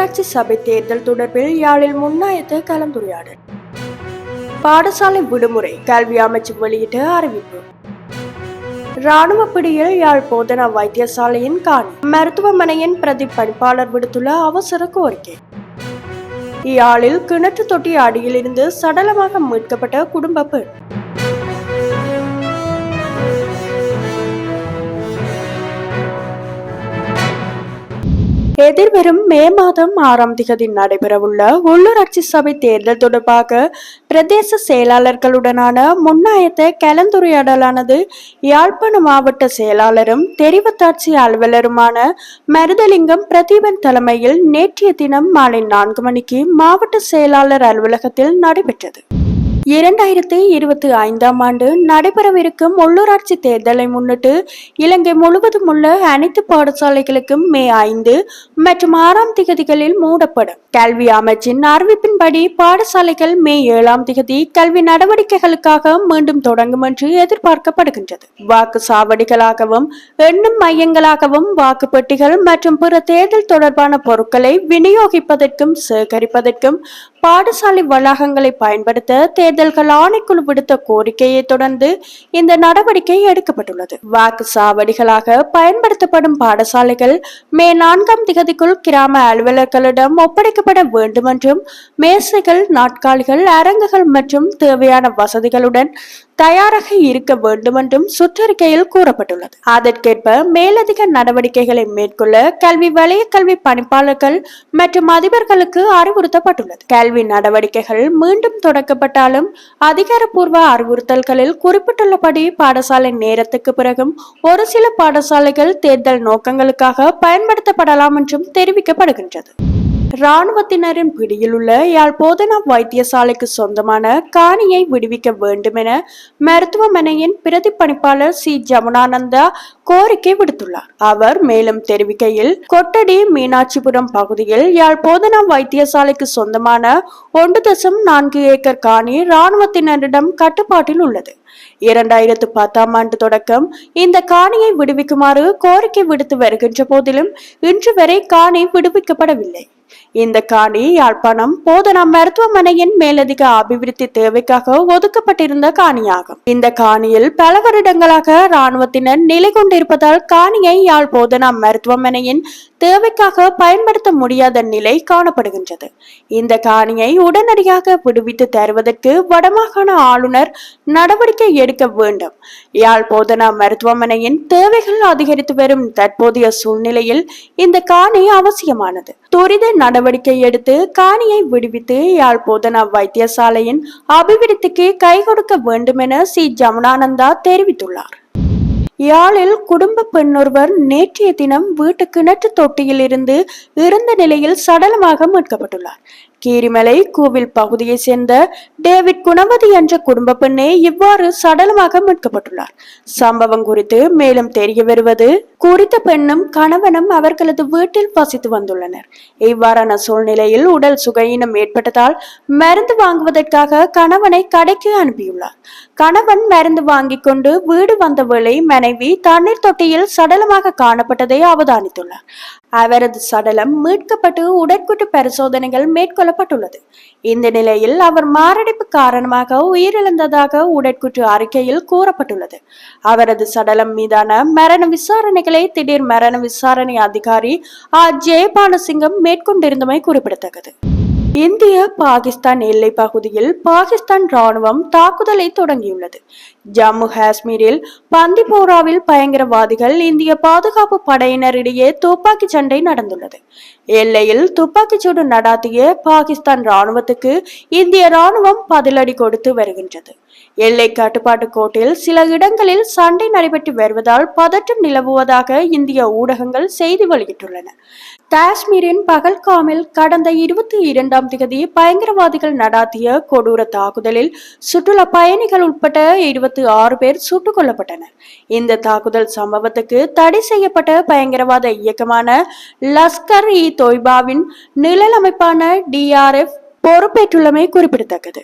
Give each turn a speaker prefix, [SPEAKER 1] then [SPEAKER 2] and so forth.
[SPEAKER 1] நகராட்சி சபை தேர்தல் தொடர்பில் யாழில் முன்னாயத்து கலந்துரையாடல். பாடசாலை விடுமுறை கல்வி அமைச்சு வெளியிட்ட அறிவிப்பு. ராணுவ பிடியில் யாழ் போதனா வைத்தியசாலையின் காணி. மருத்துவமனையின் பிரதி பணிப்பாளர் விடுத்துள்ள அவசர கோரிக்கை. யாழில் கிணற்று தொட்டி அடியிலிருந்து சடலமாக மீட்கப்பட்ட குடும்ப பெண். எதிர்வரும் மே மாதம் ஆறாம் திகதி நடைபெறவுள்ள உள்ளூராட்சி சபை தேர்தல் தொடர்பாக பிரதேச செயலாளர்களுடனான முன்னாயத்த கலந்துரையாடலானது யாழ்ப்பாண மாவட்ட செயலாளரும் தெரிவத்தாட்சி அலுவலருமான மருதலிங்கம் பிரதீபன் தலைமையில் நேற்றைய தினம் மாலை நான்கு மணிக்கு மாவட்ட செயலாளர் அலுவலகத்தில் நடைபெற்றது. இரண்டாயிரத்தி இருபத்தி ஐந்தாம் ஆண்டு நடைபெறவிருக்கும் உள்ளூராட்சி தேர்தலை முன்னிட்டு இலங்கை முழுவதும் உள்ள அனைத்து பாடசாலைகளுக்கும் மே ஐந்து மற்றும் ஆறாம் திகதிகளில் மூடப்படும். கல்வி அமைச்சின் அறிவிப்பின்படி பாடசாலைகள் மே ஏழாம் திகதி கல்வி நடவடிக்கைகளுக்காக மீண்டும் தொடங்கும் என்று எதிர்பார்க்கப்படுகின்றது. வாக்கு சாவடிகளாகவும் எண்ணும் மையங்களாகவும் வாக்குப்பெட்டிகள் மற்றும் பிற தேர்தல் தொடர்பான பொருட்களை விநியோகிப்பதற்கும் சேகரிப்பதற்கும் பாடசாலை வளாகங்களை பயன்படுத்த தேர்தல்கள் ஆணைக்குழு விடுத்த கோரிக்கையை தொடர்ந்து இந்த நடவடிக்கை எடுக்கப்பட்டுள்ளது. வாக்கு சாவடிகளாக பயன்படுத்தப்படும் பாடசாலைகள் மே நான்காம் திகதிக்குள் கிராம அலுவலர்களிடம் ஒப்படைக்கப்பட வேண்டும் என்றும் மேசைகள் நாட்காலிகள் அரங்குகள் மற்றும் தேவையான வசதிகளுடன் தயாராக இருக்க வேண்டும் என்றும் சுற்றறிக்கையில் கூறப்பட்டுள்ளது. அதற்கேற்ப மேலதிக நடவடிக்கைகளை மேற்கொள்ள கல்வி வலய கல்வி பணிப்பாளர்கள் மற்றும் அதிபர்களுக்கு அறிவுறுத்தப்பட்டுள்ளது. கல்வி நடவடிக்கைகள் மீண்டும் தொடக்கப்பட்டாலும் அதிகாரப்பூர்வ அறிவுறுத்தல்களில் குறிப்பிட்டுள்ளபடி பாடசாலை நேரத்துக்கு பிறகும் ஒரு சில பாடசாலைகள் தேர்தல் நோக்கங்களுக்காக பயன்படுத்தப்படலாம் என்றும் தெரிவிக்கப்படுகின்றது. இராணுவத்தினரின் பிடியில் உள்ள யாழ் போதனா வைத்தியசாலைக்கு சொந்தமான காணியை விடுவிக்க வேண்டும் என மருத்துவமனையின் பிரதிப்பணிப்பாளர் சி. ஜமுனானந்தா கோரிக்கை விடுத்துள்ளார். அவர் மேலும் தெரிவிக்கையில் கொட்டடி மீனாட்சிபுரம் பகுதியில் யாழ் போதனா வைத்தியசாலைக்கு சொந்தமான ஒன்று தசம் நான்கு ஏக்கர் காணி இராணுவத்தினரிடம் கட்டுப்பாட்டில் உள்ளது. இரண்டாயிரத்து பத்தாம் ஆண்டு தொடக்கம் இந்த காணியை விடுவிக்குமாறு கோரிக்கை விடுத்து வருகின்ற போதிலும் இன்று வரை காணி விடுவிக்கப்படவில்லை. இந்த காணி யாழ்ப்பாணம் போதனா மருத்துவமனையின் மேலதிக அபிவிருத்தி தேவைக்காக ஒதுக்கப்பட்டிருந்த காணியாகும். இந்த காணியில் பல வருடங்களாக இராணுவத்தினர் நிலை கொண்டிருப்பதால் காணியை யாழ் போதனா மருத்துவமனையின் தேவைக்காக பயன்படுத்த முடியாத நிலை காணப்படுகின்றது. இந்த காணியை உடனடியாக விடுவித்து தருவதற்கு வடமாகாண ஆளுநர் நடவடிக்கை எடுக்க வேண்டும். யாழ் போதனா மருத்துவமனையின் தேவைகள் அதிகரித்து வரும் தற்போதைய சூழ்நிலையில் இந்த காணி அவசியமானது. துரித நடவடிக்கை எடுத்து காணியை விடுவித்து யாழ் போதனா வைத்தியசாலையின் அபிவிருத்திக்கு கை கொடுக்க வேண்டும் என சி. ஜமுனானந்தா தெரிவித்துள்ளார். யாழில் குடும்ப பெண்ணொருவர் நேற்றைய தினம் வீட்டு கிணற்று தொட்டியில் இருந்து இறந்த நிலையில் சடலமாக மீட்கப்பட்டுள்ளார். கீரிமலை கோவில் பகுதியை சேர்ந்த டேவிட் குணவதி என்ற குடும்ப பெண்ணே இவ்வாறு சடலமாக மீட்கப்பட்டுள்ளார். சம்பவம் குறித்து மேலும் தெரிய வருவது குறித்த பெண்ணும் கணவனும் அவர்களது வீட்டில் வசித்து வந்துள்ளனர். இவ்வாறான சூழ்நிலையில் உடல் சுகையினம் ஏற்பட்டதால் மருந்து வாங்குவதற்காக கணவனை கடைக்கு அனுப்பியுள்ளார். கணவன் மருந்து வாங்கிக் கொண்டு வீடு வந்த வேளை மனைவி தண்ணீர் தொட்டியில் சடலமாக காணப்பட்டதை அவதானித்துள்ளார். அவரது சடலம் மீட்கப்பட்டு உடற்குட்டு பரிசோதனைகள் மேற்கொள்ளப்பட்டுள்ளது. இந்த நிலையில் அவர் மாரடைப்பு காரணமாக உயிரிழந்ததாக உடற்குற்று அறிக்கையில் கூறப்பட்டுள்ளது. அவரது சடலம் மீதான மரண விசாரணைகளை திடீர் மரண விசாரணை அதிகாரி ஆர். ஜெயபாலசிங்கம் மேற்கொண்டிருந்தமை குறிப்பிடத்தக்கது. இந்திய பாகிஸ்தான் எல்லை பகுதியில் பாகிஸ்தான் ராணுவம் தாக்குதலை தொடங்கியுள்ளது. ஜம்மு காஷ்மீரில் பந்திபோராவில் பயங்கரவாதிகள் இந்திய பாதுகாப்பு படையினரிடையே துப்பாக்கி சண்டை நடந்துள்ளது. எல்லையில் துப்பாக்கிச்சூடு நடாத்திய பாகிஸ்தான் ராணுவத்துக்கு இந்திய ராணுவம் பதிலடி கொடுத்து வருகின்றது. எல்லை கட்டுப்பாட்டு கோட்டில் சில இடங்களில் சண்டை நடைபெற்று வருவதால் பதற்றம் நிலவுவதாக இந்திய ஊடகங்கள் செய்தி வெளியிட்டுள்ளன. காஷ்மீரின் பகல்காமில் கடந்த இருபத்தி இரண்டாம் தேதி பயங்கரவாதிகள் நடாத்திய கொடூர தாக்குதலில் சுற்றுலா பயணிகள் உட்பட்ட இருபத்தி ஆறு பேர் சுட்டுக் கொல்லப்பட்டனர். இந்த தாக்குதல் சம்பவத்துக்கு தடை செய்யப்பட்ட பயங்கரவாத இயக்கமான லஸ்கர் இ தொய்பாவின் நிழல் அமைப்பான டிஆர்எஃப் பொறுப்பேற்றுள்ளமை குறிப்பிடத்தக்கது.